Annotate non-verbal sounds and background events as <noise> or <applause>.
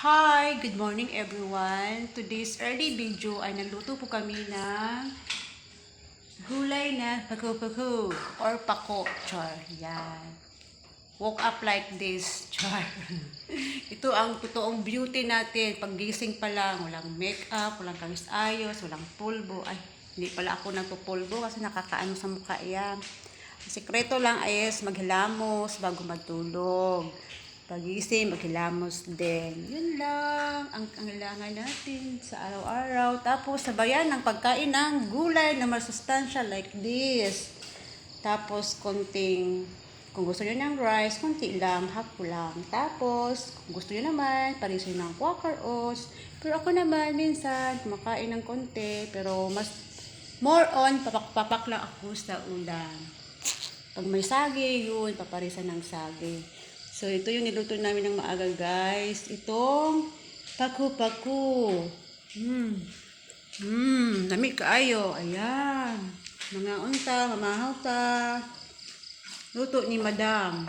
Hi! Good morning everyone! Today's early video ay nagluto po kami ng gulay na paku-paku or pako. Char. Yan. Woke up like this. <laughs> Char. Ito ang totoong beauty natin. Paggising pa lang, walang makeup, walang kangis ayos, walang pulbo. Ay, hindi pala ako nagpupulbo kasi nakakaano sa mukha yan. Ang sekreto lang is maghilamos bago matulog. Pagising, maghilamos din. Yun lang ang kailangan natin sa araw-araw. Tapos sabayan ng pagkain ng gulay na masustansya like this. Tapos konting, kung gusto nyo ng rice, konti lang, half lang. Tapos, kung gusto nyo naman, parisin ng quaker oats. Pero ako naman, minsan, kumakain ng konti. Pero mas, more on, papak-papak lang ako sa ulam. Pag may sagi, yun, paparisan ng sagi. So, ito yung niluto namin ng maaga, guys. Itong paku-paku. Hmm. Hmm, lamig kaayo. Ayan. Mga unta, mamahaw ta. Luto ni Madam.